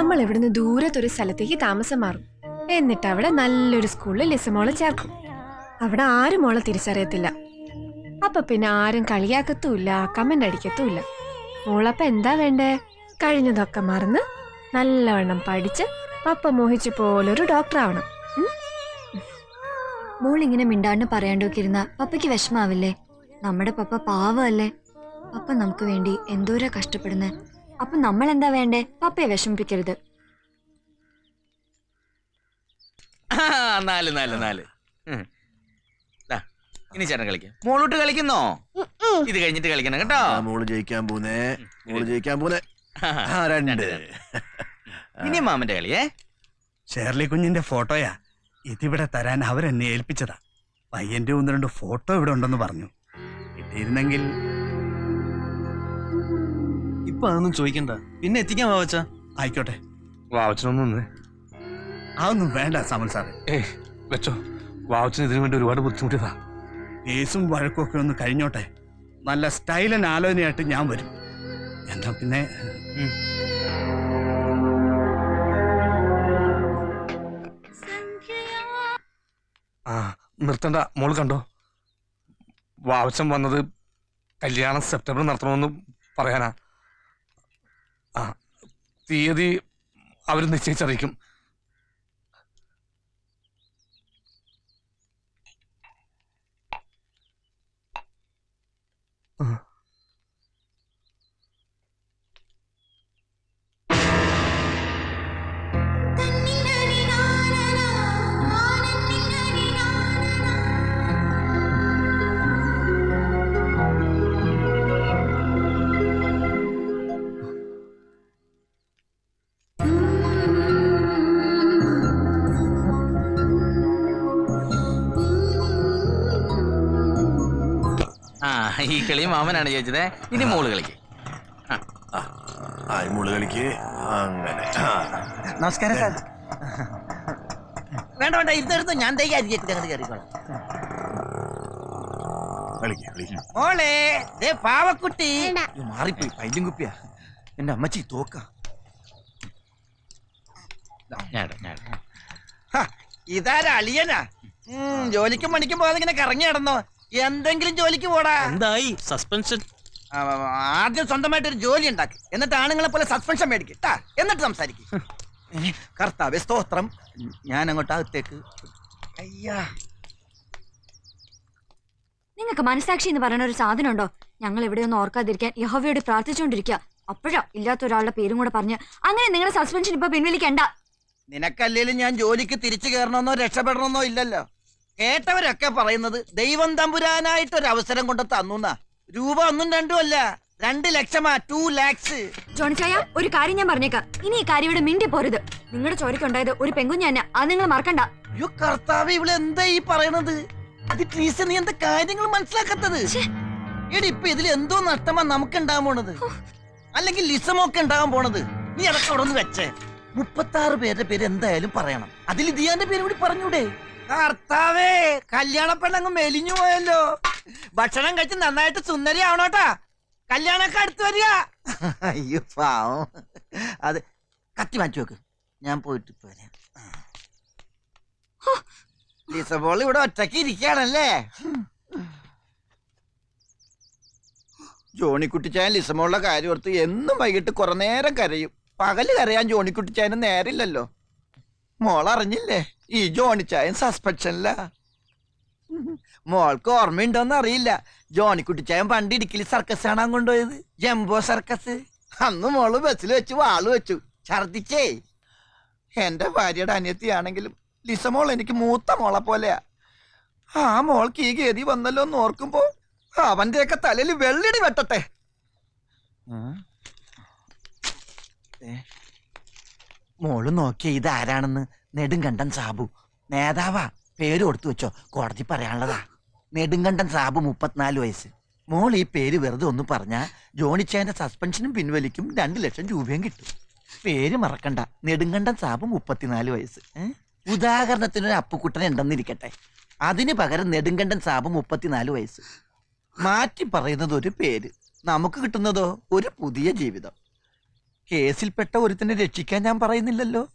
നമ്മൾ ഇവിടുന്ന് ദൂരത്തൊരു സ്ഥലത്തേക്ക് താമസം മാറും. എന്നിട്ട് അവിടെ നല്ലൊരു സ്കൂളിൽ ലിസമോളെ ചേർക്കും. അവിടെ ആരും മോളെ തിരിച്ചറിയത്തില്ല. അപ്പൊ പിന്നെ ആരും കളിയാക്കത്തുമില്ല കമന്റ് അടിക്കത്തുമില്ല. മോളപ്പ എന്താ വേണ്ടേ? കഴിഞ്ഞതൊക്കെ മറന്ന് നല്ലവണ്ണം പഠിച്ച് പപ്പ മോഹിച്ച പോലൊരു ഡോക്ടർ ആവണം? മോൾ ഇങ്ങനെ മിണ്ടാണ്ട് പറയാണ്ടൊക്കെ ഇരുന്ന പപ്പയ്ക്ക് വിഷമാവില്ലേ? നമ്മുടെ പപ്പ പാവമല്ലേ പപ്പ നമുക്ക് വേണ്ടി എന്തോരാ കഷ്ടപ്പെടുന്നേ? അപ്പൊ നമ്മൾ എന്താ വേണ്ടേ? പപ്പയെ വിഷമിപ്പിക്കരുത്. ആ, നാല് നാല് നാല്. ഉം. ദാ, ഇനി ചേട്ടൻ കളിക്കാം. മോളോട്ട് കളിക്കുന്നോ? ഇത് കഴിഞ്ഞിട്ട് കളിക്കണം കേട്ടോ. ആ മോൾ ജയിക്കാൻ പോന്നേ മോൾ ജയിക്കാൻ പോന്നേ ആ രണ്ട്. ഇനി മാമന്റെ കളിയേ? ഷേർലി കുഞ്ഞിന്റെ ഫോട്ടോയാ. ഇതിവിടെ തരാൻ അവരെന്നെ ഏൽപ്പിച്ചതാ. പയ്യന്റെ ഒന്ന് രണ്ട് ഫോട്ടോ ഇവിടെ ഉണ്ടെന്ന് പറഞ്ഞു. കിട്ടിയിരുന്നെങ്കിൽ ഇപ്പൊ അതൊന്നും ചോദിക്കണ്ട. പിന്നെ എത്തിക്കാൻ വാവച്ച ആയിക്കോട്ടെ. വാവച്ചനൊന്നും നിന്നേ അതൊന്നും വേണ്ട സാമൽ സാറേ. ഏ വെച്ചോ. വാവച്ചന് ഇതിനു വേണ്ടി ഒരുപാട് ബുദ്ധിമുട്ടിയതാ. കേസും വഴക്കും ഒക്കെ ഒന്ന് കഴിഞ്ഞോട്ടെ. നല്ല സ്റ്റൈലൻ ആലോചനയായിട്ട് ഞാൻ വരും. എന്താ പിന്നെ ആ നിർത്തണ്ട. മോൾ കണ്ടോ? വാവച്ചൻ വന്നത് കല്യാണം സെപ്റ്റംബർ നടത്തണമെന്ന് പറയാനാ. തീയതി അവർ നിശ്ചയിച്ചറിയിക്കും. ഈ കളി മാമനാണ് ചോദിച്ചത്. ഇനി മോൾ കളിക്ക്. മോൾ കളിക്ക്. അങ്ങനെ. നമസ്കാരം സാർ. വേണ്ട വേണ്ട ഇരുന്നെടുത്ത് ഞാൻ തൈ അരിഞ്ഞിട്ട് അങ്ങോട്ട് കയറിക്കോളാം കളിക്ക് കളിക്ക്. മോളെ ദേ പാവക്കുട്ടി. ഇത് മാറിപ്പോയി. പൈലും കുപ്പിയാ. എന്റെ അമ്മച്ചി തോക്ക. ഇതാരാ അളിയനാ? ഉം, ജോലിക്കും പണിക്കും പോകാതെ ഇങ്ങനെ കറങ്ങി നടന്നോ? എന്തെങ്കിലും ജോലിക്ക് പോടാ. എന്തായി? സസ്പെൻഷൻ ആ, ആദ്യം സ്വന്തമായിട്ട് ഒരു ജോലി ഉണ്ടാക്കി. എന്നിട്ട് ആണുങ്ങളെ പോലെ സസ്പെൻഷൻ മേടിക്കും ട്ടാ. എന്നിട്ട് സംസാരിക്കും. കർത്താവ് സ്തോത്രം. ഞാൻ അങ്ങോട്ട് അകത്തേക്ക് അയ്യാ. നിങ്ങൾക്ക് മനസാക്ഷി എന്ന് പറയുന്ന ഒരു സാധനം ഉണ്ടോ ഞങ്ങൾ ഇവിടെ എവിടെയൊന്നും ഓർക്കാതിരിക്കാൻ യഹോവയോട് പ്രാർത്ഥിച്ചുകൊണ്ടിരിക്കുക അപ്പോഴാ ഇല്ലാത്ത ഒരാളുടെ പേരും കൂടെ പറഞ്ഞ് അങ്ങനെ നിങ്ങളുടെ സസ്പെൻഷൻ ഇപ്പൊ പിൻവലിക്കണ്ട. നിനക്കല്ലേലും ഞാൻ ജോലിക്ക് തിരിച്ചു കയറണമെന്നോ രക്ഷപ്പെടണമെന്നോ ഇല്ലല്ലോ. കേട്ടവരൊക്കെ പറയുന്നത് ദൈവം തമ്പുരാനായിട്ട് ഒരു അവസരം കൊണ്ട് തന്നു രൂപ ഒന്നും രണ്ടും അല്ല. രണ്ട് ലക്ഷമാ ടു ലാക്സ് ചോണിച്ചായ ഒരു കാര്യം ഞാൻ പറഞ്ഞേക്കാം. ഇനി ഈ കാര്യം ഇവിടെ മിണ്ടി പോരുത്. നിങ്ങളുടെ ചോരക്കുണ്ടായത് ഒരു പെങ്കുഞ്ഞ തന്നെ അത് നിങ്ങൾ മറക്കണ്ട. അയ്യോ കർത്താവ് ഇവിടെ എന്താ ഈ പറയുന്നത് അത് ട്രീസ് നീ എന്താ കാര്യങ്ങൾ മനസ്സിലാക്കത്തത്? എടി ഇപ്പൊ ഇതിൽ എന്തോ നഷ്ടമാ നമുക്ക് ഉണ്ടാകാൻ പോണത് അല്ലെങ്കിൽ ലിസമൊക്കെ ഉണ്ടാകാൻ പോണത്? നീ അതൊക്കെ അവിടെ ഒന്ന് വെച്ചേ. മുപ്പത്തി ആറ് പേരുടെ പേര് എന്തായാലും പറയണം. അതിൽ ദിയാന്റെ പേര് കൂടി പറഞ്ഞൂടെ. കർത്താവേ കല്യാണ പെണ്ണങ്ങ് മെലിഞ്ഞു പോയല്ലോ. ഭക്ഷണം കഴിച്ച് നന്നായിട്ട് സുന്ദരി ആവണോട്ടാ കല്യാണൊക്കെ അടുത്ത് വരിക. അയ്യോ പാവം. അത് കത്തി മാറ്റി വെക്ക്. ഞാൻ പോയിട്ട് പോരാ ലിസബോൾ ഇവിടെ ഒറ്റയ്ക്ക് ഇരിക്കുകയാണല്ലേ? ജോണിക്കുട്ടിച്ചായൻ ലിസമോളുടെ കാര്യം ഓർത്ത് എന്നും വൈകിട്ട് കുറെ നേരം കരയും. പകൽ കരയാൻ ജോണിക്കുട്ടിച്ചായന് നേരില്ലല്ലോ മോൾ അറിഞ്ഞില്ലേ ഈ ജോണിച്ചായൻ സസ്പെൻഷനില്ല മോൾക്ക് ഓർമ്മയുണ്ടോന്ന് അറിയില്ല. ജോണിക്കുട്ടിച്ചായൻ പണ്ട് ഇടുക്കിൽ സർക്കസ് കാണാൻ കൊണ്ടുപോയത്. ജംബോ സർക്കസ് അന്ന് മോൾ ബസ്സിൽ വെച്ച് വാൾ വെച്ചു. ഛർദിച്ചേ. എന്റെ ഭാര്യയുടെ അനിയത്തിയാണെങ്കിലും ലിസ മോൾ എനിക്ക് മൂത്ത മോളെ പോലെയാ. ആ മോൾക്ക് ഈ ഗതി വന്നല്ലോ എന്ന് ഓർക്കുമ്പോ അവന്റെയൊക്കെ തലയിൽ വെള്ളിടി വെട്ടട്ടെ. മോൾ നോക്കിയ ഇതാരാണെന്ന് നെടുങ്കണ്ടൻ സാബു. നേതാവാ. പേര് കൊടുത്തു വെച്ചോ. കോടതി പറയാനുള്ളതാ. നെടുങ്കണ്ടൻ സാബു മുപ്പത്തിനാല് വയസ്സ്. മോൾ ഈ പേര് വെറുതെ ഒന്ന് പറഞ്ഞാ ജോണിച്ചേന്റെ സസ്പെൻഷനും പിൻവലിക്കും രണ്ട് ലക്ഷം രൂപയും കിട്ടും. പേര് മറക്കണ്ട. നെടുങ്കണ്ടൻ സാബു മുപ്പത്തിനാല് വയസ്സ്? ഉദാഹരണത്തിന് ഒരു അപ്പുക്കുട്ടൻ ഉണ്ടെന്നിരിക്കട്ടെ. അതിന് പകരം നെടുങ്കണ്ടൻ സാബു മുപ്പത്തിനാല് വയസ്സ്. മാറ്റി പറയുന്നത് ഒരു പേര്. നമുക്ക് കിട്ടുന്നതോ? ഒരു പുതിയ ജീവിതം. കേസിൽപ്പെട്ട ഒരുത്തിനെ രക്ഷിക്കാൻ ഞാൻ പറയുന്നില്ലല്ലോ.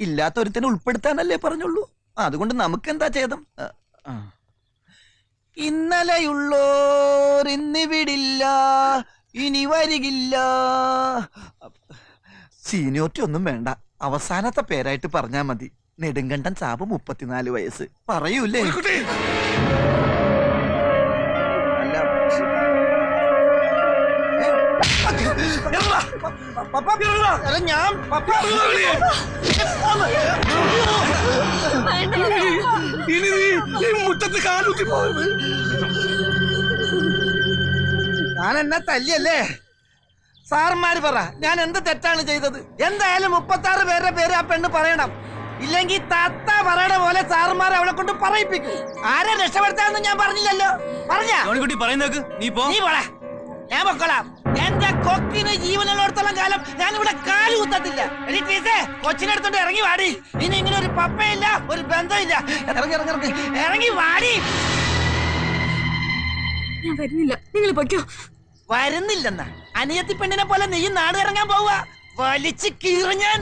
ഇല്ലാത്ത ഒരുത്തിനെ ഉൾപ്പെടുത്താനല്ലേ പറഞ്ഞുള്ളൂ. അതുകൊണ്ട് നമുക്ക് എന്താ ഛേദം? ആ, ആ. ഇന്നലെയുള്ളോർ ഇന്നിവിടില്ല ഇനി വരികില്ല. സീനിയോറ്റി ഒന്നും വേണ്ട. അവസാനത്തെ പേരായിട്ട് പറഞ്ഞാ മതി. നെടുങ്കണ്ടൻ സാബ് മുപ്പത്തിനാല് വയസ്സ്. പറയൂലേ? അല്ല, ഞാൻ ഇനി നീ മുറ്റത്ത് കാലുത്തി ഞാൻ എന്നെ തല്ലിയല്ലേ സാറന്മാര് പറ ഞാൻ എന്ത് തെറ്റാണ് ചെയ്തത്? എന്തായാലും മുപ്പത്തി ആറ് പേരുടെ പേര് ആ പെണ്ണ് പറയണം. ഇല്ലെങ്കിൽ തത്ത പറയണ പോലെ സാറുമാരെ അവളെ കൊണ്ട് പറയിപ്പിക്കും. ആരെ രക്ഷപ്പെടുത്താന്ന് ഞാൻ പറഞ്ഞില്ലല്ലോ. പറഞ്ഞ പറയുന്നേക്ക്. നീ പോ. നീ പോളെ ഞാൻ പൊക്കോളാം. എന്റെ കൊക്കിന് ജീവനുള്ളിടത്തോളം കാലം ഞാൻ ഇവിടെ കാൽ കുത്തത്തില്ല. കൊച്ചിനെ എടുത്തോണ്ട് ഇറങ്ങി വാടി. ഇനി ഇങ്ങനെ ഒരു പപ്പയില്ല ഒരു ബന്ധമില്ല. ഇറങ്ങി ഇറങ്ങി ഇറങ്ങി. ഇറങ്ങി വാടി. ഞാൻ വരുന്നില്ല. നിങ്ങൾ പൊയ്ക്കോ. വരുന്നില്ലെന്ന. അനിയത്തി പെണ്ണിനെ പോലെ നീ നാട് ഇറങ്ങാൻ പോവുക. വലിച്ച് കീറി ഞാൻ.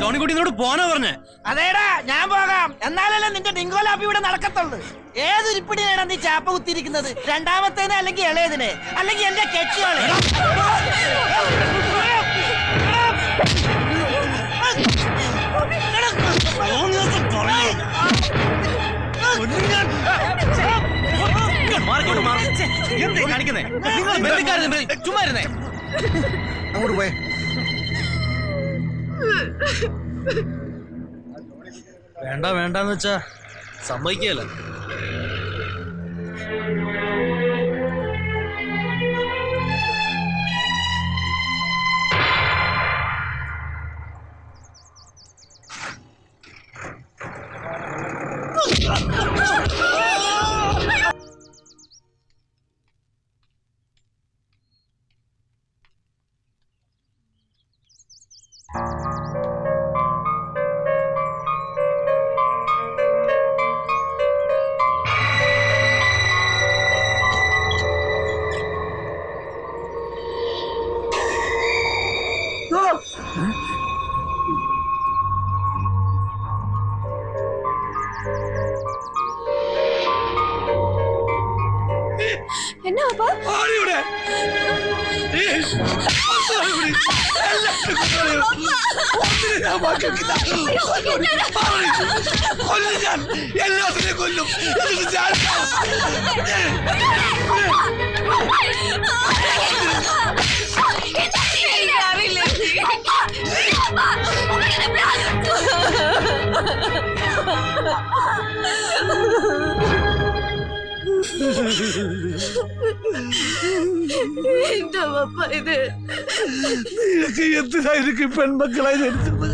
ജോണിക്കുട്ടി ഇങ്ങോട്ട് പോനാ പറഞ്ഞേ? അതേടാ ഞാൻ പോകാം. എന്നാലല്ലേ നിന്റെ ഡിങ്കോലാപ്പി ഇവിടെ നടക്കത്തുള്ളൂ. ഏതൊരിപ്പിടിയാണ് നീ ചാപ്പ കുത്തിയിരിക്കുന്നത്? രണ്ടാമത്തേനെ അല്ലെങ്കിൽ ഇളയതിനെ? അല്ലെങ്കിൽ എന്റെ കെട്ടിയോളെ? അങ്ങോട്ട് പോയേ. വേണ്ട വേണ്ടെന്ന് വെച്ചാ സമ്മതിക്കല്ല എന്താ പപ്പ ഇത് നിനക്ക് എന്തിനായിരിക്കും പെൺമക്കളെ ജനിച്ചത്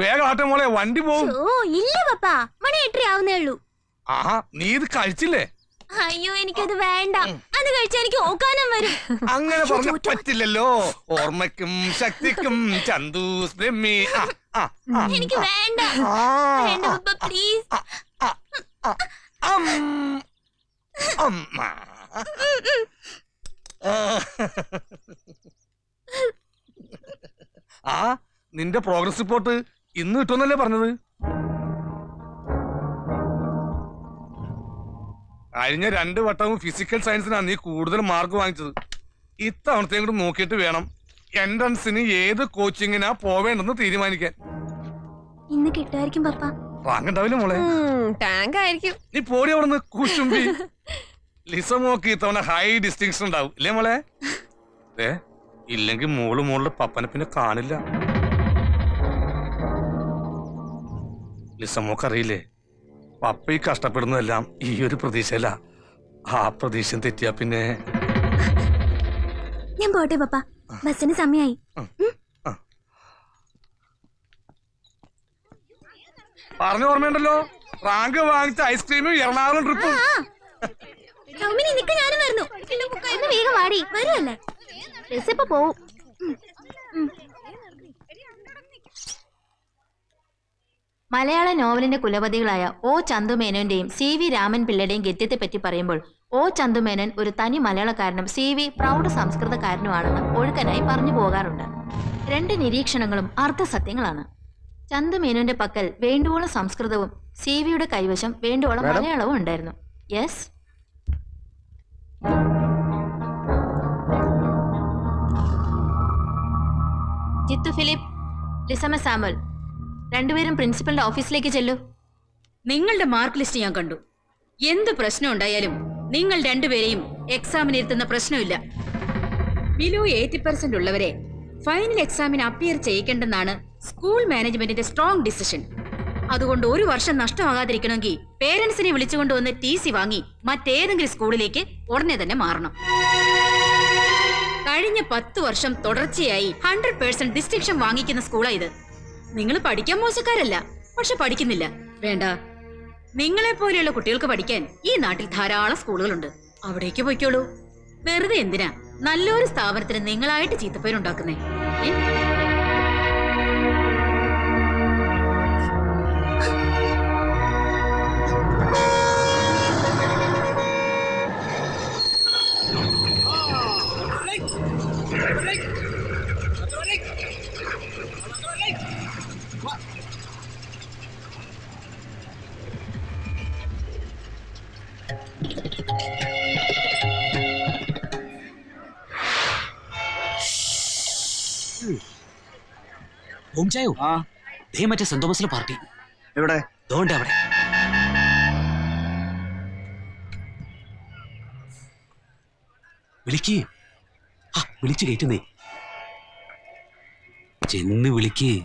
വേഗം ആട്ടെ മോളെ വണ്ടി പോവും. ഓ ഇല്ല പപ്പാ. മണി എട്ടര ആവുന്നേ ഉള്ളൂ. ആഹാ നീ ഇത് കഴിച്ചില്ലേ? അയ്യോ എനിക്കത് വേണ്ട. അത് കഴിച്ചാൽ എനിക്ക് ഓക്കാനം വരും. അങ്ങനെ പറഞ്ഞ പറ്റില്ലല്ലോ. ഓർമ്മയ്ക്കും ശക്തിക്കും ചന്തു. എനിക്ക് വേണ്ട. വേണ്ട പപ്പ പ്ലീസ് അമ്മ. ആ നിന്റെ പ്രോഗ്രസ് റിപ്പോർട്ട് ഇന്ന് കിട്ടുമെന്നല്ലേ പറഞ്ഞത്? കഴിഞ്ഞ രണ്ട് വട്ടവും ഫിസിക്കൽ സയൻസിനാണ് നീ കൂടുതൽ മാർക്ക് വാങ്ങിച്ചത്. ഇത്തവണത്തെയും കൂടെ നോക്കിയിട്ട് വേണം എൻട്രൻസിന് ഏത് കോച്ചിങ്ങിനാ പോവേണ്ടെന്ന് തീരുമാനിക്കാൻ. ഇന്ന് കിട്ടുമായിരിക്കും പപ്പ. വാങ്ങണ്ടാവില്ല മോളെ? ടാങ്ക് ആയിരിക്കും നീ പോടി അവിടുന്ന് കുശുംബി ലിസമോക്ക് ഇത്തവണ ഹൈ ഡിസ്റ്റിങ്ഷൻ ഉണ്ടാവും. ഇല്ലേ മോളെ? ഏ ഇല്ലെങ്കിൽ മോൾ മോളുടെ പപ്പനെ പിന്നെ കാണില്ല. ലിസമോക്ക് അറിയില്ലേ പപ്പ ഈ കഷ്ടപ്പെടുന്നതെല്ലാം ഈ ഒരു പ്രതീക്ഷയല്ല ആ പ്രതീക്ഷ തെറ്റിയാ പിന്നെ. ഞാൻ പോട്ടെ പപ്പ. ബസ്സിന് സമയായി. പറഞ്ഞു ഓർമ്മയുണ്ടല്ലോ? റാങ്ക് വാങ്ങിച്ച ഐസ്ക്രീമും എറണാകുളം ട്രിപ്പും സൗമിനി നിക്ക് ഞാനും വരുന്നു. ഒന്ന് വേഗം വാടി. വരുമല്ലേ ബസ് ഇപ്പൊ പോവും മലയാള നോവലിന്റെ കുലപതികളായ ഒ ചന്തുമേനോന്റെയും സി വി രാമൻ പിള്ളയുടെയും ഗദ്യത്തെ പറ്റി പറയുമ്പോൾ ഒ ചന്തുമേനോൻ ഒരു തനി മലയാളക്കാരനും സി വി പ്രൗഢ സംസ്കൃതക്കാരനുമാണെന്ന് ഒഴുക്കനായി പറഞ്ഞു പോകാറുണ്ട്. രണ്ട് നിരീക്ഷണങ്ങളും അർത്ഥസത്യങ്ങളാണ്. ചന്തുമേനോന്റെ പക്കൽ വേണ്ടുവോളം സംസ്കൃതവും സി വിയുടെ കൈവശം വേണ്ടുവോളം മലയാളവും ഉണ്ടായിരുന്നു. Yes? Jithu Philip Lisamma Samuel രണ്ടുപേരും പ്രിൻസിപ്പലിന്റെ ഓഫീസിലേക്ക് ചെല്ലൂ. നിങ്ങളുടെ മാർക്ക് ലിസ്റ്റ് ഞാൻ കണ്ടു. എന്ത് പ്രശ്നം ഉണ്ടായാലും നിങ്ങൾ രണ്ടുപേരെയും എക്സാമിന് ഇരുത്തുന്ന പ്രശ്നമില്ല. ബിലോ എയ്റ്റി പെർസെന്റ് ഉള്ളവരെ ഫൈനൽ എക്സാമിന് അപ്പിയർ ചെയ്യിക്കേണ്ടെന്നാണ് സ്കൂൾ മാനേജ്മെന്റിന്റെ സ്ട്രോങ് ഡിസിഷൻ അതുകൊണ്ട് ഒരു വർഷം നഷ്ടമാകാതിരിക്കണമെങ്കിൽ പേരൻസിനെ വിളിച്ചുകൊണ്ട് വന്ന് ടി സി വാങ്ങി മറ്റേതെങ്കിലും സ്കൂളിലേക്ക് ഉടനെ തന്നെ മാറണം. കഴിഞ്ഞ പത്ത് വർഷം തുടർച്ചയായി ഹൺഡ്രഡ് പേഴ്സെന്റ് ഡിസ്റ്റിങ്ഷൻ വാങ്ങിക്കുന്ന സ്കൂളാണ് ഇത്. നിങ്ങൾ പഠിക്കാൻ മോശക്കാരല്ല പക്ഷെ പഠിക്കുന്നില്ല. വേണ്ട. നിങ്ങളെ പോലെയുള്ള കുട്ടികൾക്ക് പഠിക്കാൻ ഈ നാട്ടിൽ ധാരാളം സ്കൂളുകളുണ്ട്. അവിടേക്ക് പോയിക്കോളൂ. വെറുതെ എന്തിനാ? നല്ലൊരു സ്ഥാപനത്തിന് നിങ്ങളായിട്ട് ചീത്തപ്പേരുണ്ടാക്കുന്നേ. ഏ? ഓംചായോ ആ. ദേ മറ്റേ സെന്റ് തോമസിലെ പാർട്ടി. എവിടെ? ദോണ്ട് അവിടെ. വിളിക്ക്. ആ വിളിച്ചു കയറ്റുന്നേ. ചെന്ന് വിളിക്ക്.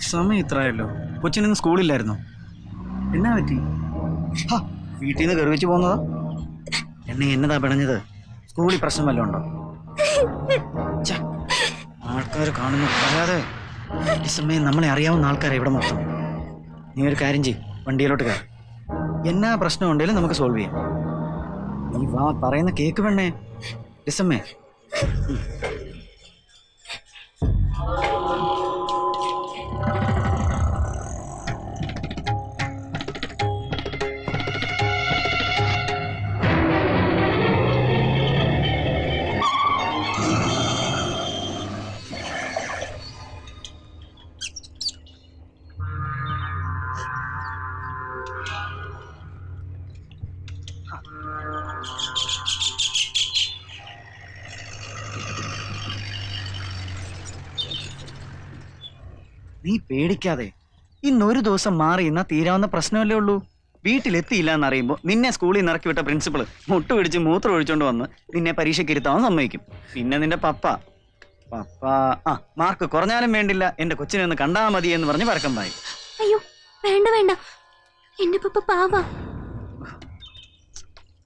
സമയം ഇത്രയല്ലോ. കൊച്ചിനൊന്നും സ്കൂളില്ലായിരുന്നോ? എന്നാ പറ്റി? ഹാ, വീട്ടിൽ നിന്ന് വെച്ച് പോകുന്നതാ? എന്നെ എന്നതാ പിണഞ്ഞത്? സ്കൂളിൽ പ്രശ്നം വല്ലതും ഉണ്ടോ? ആൾക്കാർ കാണുന്നു പറയാതെ ഈ സമയം നമ്മളെ അറിയാവുന്ന ആൾക്കാരെ ഇവിടെ മൊത്തം. നീ ഒരു കാര്യം ചെയ്യ് വണ്ടിയിലോട്ട് കയറി. എന്നാ പ്രശ്നം ഉണ്ടെങ്കിലും നമുക്ക് സോൾവ് ചെയ്യാം. നീ വാ പറയുന്ന കേക്ക് പെണ്ണേ. ലിസമ്മേ നീ പേടിക്കാതെ. ഇന്നൊരു ദിവസം മാറി എന്നാ തീരാവുന്ന പ്രശ്നമല്ലേ ഉള്ളൂ? വീട്ടിലെത്തിയില്ല എന്നറിയുമ്പോൾ നിന്നെ സ്കൂളിൽ നിന്ന് ഇറക്കി വിട്ട പ്രിൻസിപ്പൾ മുട്ട പിടിച്ച് മൂത്രം ഒഴിച്ചോണ്ട് വന്ന് നിന്നെ പരീക്ഷയ്ക്ക് ഇരുത്താൻ സമ്മതിക്കും. പിന്നെ നിന്റെ പപ്പ. പപ്പ ആ മാർക്ക് കുറഞ്ഞാലും വേണ്ടില്ല. എന്റെ കൊച്ചിനെ ഒന്ന് കണ്ടാ മതി എന്ന് പറഞ്ഞ് പരക്കം പായി. അയ്യോ വേണ്ട വേണ്ട. എന്റെ പപ്പ പാവാ.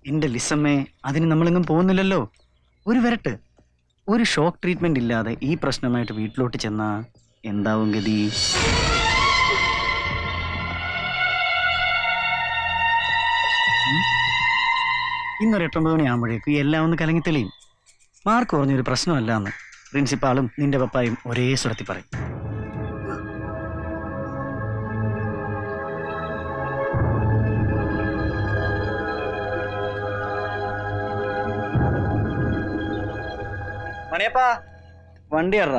എന്റെ ലിസമ്മേ അതിന് നമ്മളെങ്ങും പോകുന്നില്ലല്ലോ. ഒരു വരട്ട്. ഒരു ഷോക്ക് ട്രീറ്റ്മെന്റ് ഇല്ലാതെ ഈ പ്രശ്നമായിട്ട് വീട്ടിലോട്ട് ചെന്നാ എന്താവും ഗതി? ഇന്നൊരു എട്ടൊമ്പത് മണിയാകുമ്പോഴേക്കും എല്ലാം ഒന്ന് കലങ്ങി തെളിയും. മാർക്ക് കുറഞ്ഞൊരു പ്രശ്നമല്ല എന്ന് പ്രിൻസിപ്പാളും നിന്റെ പപ്പായും ഒരേ സ്വരത്തിൽ പറയും. മണിയപ്പാ വണ്ടി ഇറ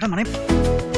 干嘛呢